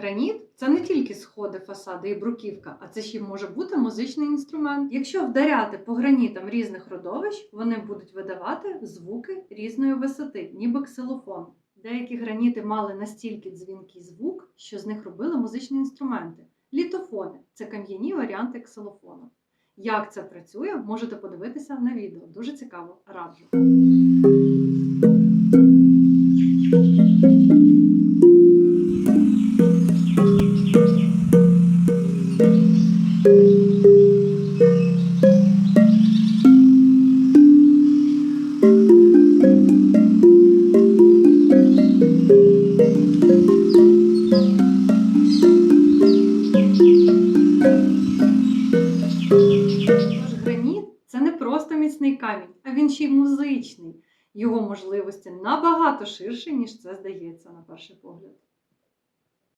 Граніт це не тільки сходи, фасади і бруківка, а це ще може бути музичний інструмент. Якщо вдаряти по гранітам різних родовищ, вони будуть видавати звуки різної висоти, ніби ксилофон. Деякі граніти мали настільки дзвінкий звук, що з них робили музичні інструменти. Літофони це кам'яні варіанти ксилофону. Як це працює, можете подивитися на відео. Дуже цікаво, раджу. Його можливості набагато ширші, ніж це здається на перший погляд.